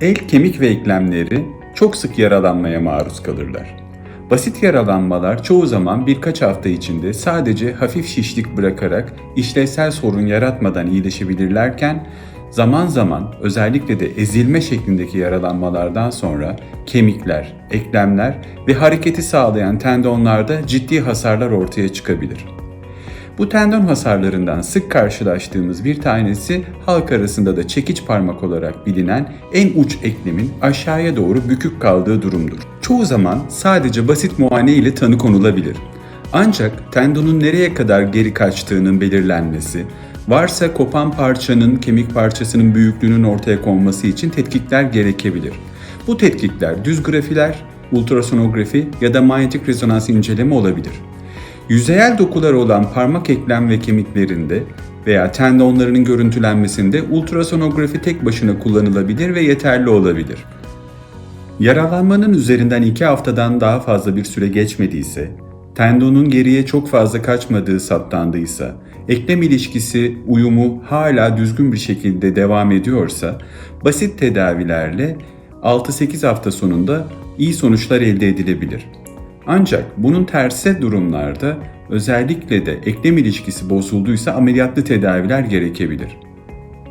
El, kemik ve eklemleri çok sık yaralanmaya maruz kalırlar. Basit yaralanmalar çoğu zaman birkaç hafta içinde sadece hafif şişlik bırakarak işlevsel sorun yaratmadan iyileşebilirlerken zaman zaman özellikle de ezilme şeklindeki yaralanmalardan sonra kemikler, eklemler ve hareketi sağlayan tendonlarda ciddi hasarlar ortaya çıkabilir. Bu tendon hasarlarından sık karşılaştığımız bir tanesi halk arasında da çekiç parmak olarak bilinen en uç eklemin aşağıya doğru bükük kaldığı durumdur. Çoğu zaman sadece basit muayene ile tanı konulabilir. Ancak tendonun nereye kadar geri kaçtığının belirlenmesi, varsa kopan parçanın kemik parçasının büyüklüğünün ortaya konması için tetkikler gerekebilir. Bu tetkikler düz grafiler, ultrasonografi ya da manyetik rezonans inceleme olabilir. Yüzeyel dokuları olan parmak eklem ve kemiklerinde veya tendonlarının görüntülenmesinde ultrasonografi tek başına kullanılabilir ve yeterli olabilir. Yaralanmanın üzerinden 2 haftadan daha fazla bir süre geçmediyse, tendonun geriye çok fazla kaçmadığı saptandıysa, eklem ilişkisi uyumu hala düzgün bir şekilde devam ediyorsa, basit tedavilerle 6-8 hafta sonunda iyi sonuçlar elde edilebilir. Ancak bunun tersi durumlarda özellikle de eklem ilişkisi bozulduysa ameliyatlı tedaviler gerekebilir.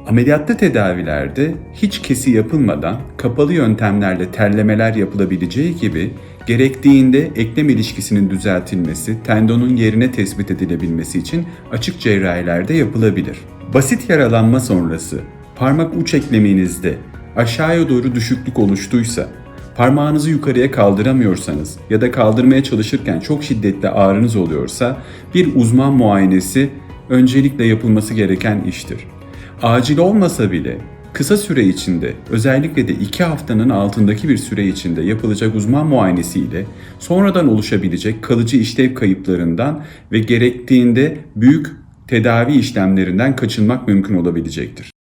Ameliyatlı tedavilerde hiç kesi yapılmadan kapalı yöntemlerle terlemeler yapılabileceği gibi gerektiğinde eklem ilişkisinin düzeltilmesi, tendonun yerine tespit edilebilmesi için açık cerrahilerde yapılabilir. Basit yaralanma sonrası parmak uç ekleminizde aşağıya doğru düşüklük oluştuysa, parmağınızı yukarıya kaldıramıyorsanız ya da kaldırmaya çalışırken çok şiddetli ağrınız oluyorsa bir uzman muayenesi öncelikle yapılması gereken iştir. Acil olmasa bile kısa süre içinde özellikle de 2 haftanın altındaki bir süre içinde yapılacak uzman muayenesiyle sonradan oluşabilecek kalıcı işlev kayıplarından ve gerektiğinde büyük tedavi işlemlerinden kaçınmak mümkün olabilecektir.